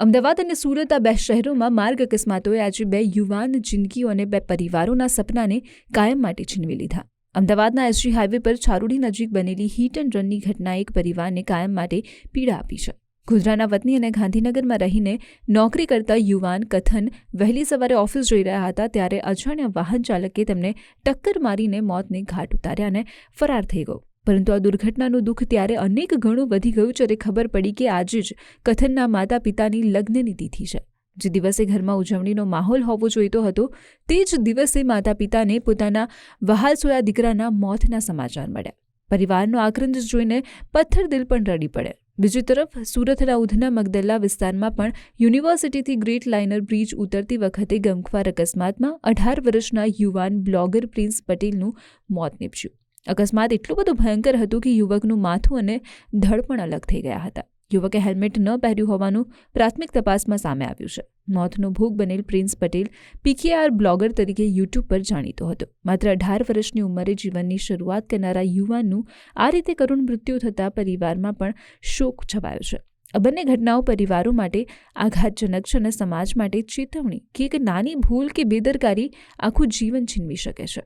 અમદાવાદ અને સુરત આ બે શહેરોમાં માર્ગ અકસ્માતોએ આજે બે યુવાન જિંદગીઓ અને બે પરિવારોના સપનાને કાયમ માટે છીનવી લીધા. અમદાવાદના એસજી હાઈવે પર છારોડી નજીક બનેલી હીટ એન્ડ રનની ઘટના એક પરિવારને કાયમ માટે પીડા આપી છે. ગોધરાના વતની અને ગાંધીનગરમાં રહીને નોકરી કરતા યુવાન કથન વહેલી સવારે ઓફિસ જઈ રહ્યા હતા ત્યારે અજાણ્યા વાહન ચાલકે તેમને ટક્કર મારીને મોતને ઘાટ ઉતાર્યા અને ફરાર થઈ ગયો. પરંતુ આ દુર્ઘટનાનું દુઃખ ત્યારે અનેક ગણું વધી ગયું જ્યારે ખબર પડી કે આજે જ કથનના માતા પિતાની લગ્નની તિથિ છે. જે દિવસે ઘરમાં ઉજવણીનો માહોલ હોવો જોઈતો હતો, તે જ દિવસે માતા પિતાને પોતાના વહાલ સોયા દીકરાના મોતના સમાચાર મળ્યા. પરિવારનો આક્રંદ જોઈને પથ્થર દિલ પણ રડી પડે. બીજી તરફ સુરતના ઉધના મગદલ્લા વિસ્તારમાં પણ યુનિવર્સિટીથી ગ્રેટ લાઇનર બ્રિજ ઉતરતી વખતે ગમખ્વાર અકસ્માતમાં અઢાર વર્ષના યુવાન બ્લોગર પ્રિન્સ પટેલનું મોત નીપજ્યું. અકસ્માત એટલું બધું ભયંકર હતું કે યુવકનું માથું અને ધડ પણ અલગ થઈ ગયા હતા. યુવકે હેલ્મેટ ન પહેર્યું હોવાનું પ્રાથમિક તપાસમાં સામે આવ્યું છે. મોતનો ભોગ બનેલ પ્રિન્સ પટેલ પીકેઆર બ્લોગર તરીકે યુટ્યુબ પર જાણીતો હતો. માત્ર અઢાર વર્ષની ઉંમરે જીવનની શરૂઆત કરનારા યુવાનનું આ રીતે કરુણ મૃત્યુ થતાં પરિવારમાં પણ શોક છવાયો છે. આ બંને ઘટનાઓ પરિવારો માટે આઘાતજનક છે અને સમાજ માટે ચેતવણી કે એક નાની ભૂલ કે બેદરકારી આખું જીવન છીનવી શકે છે.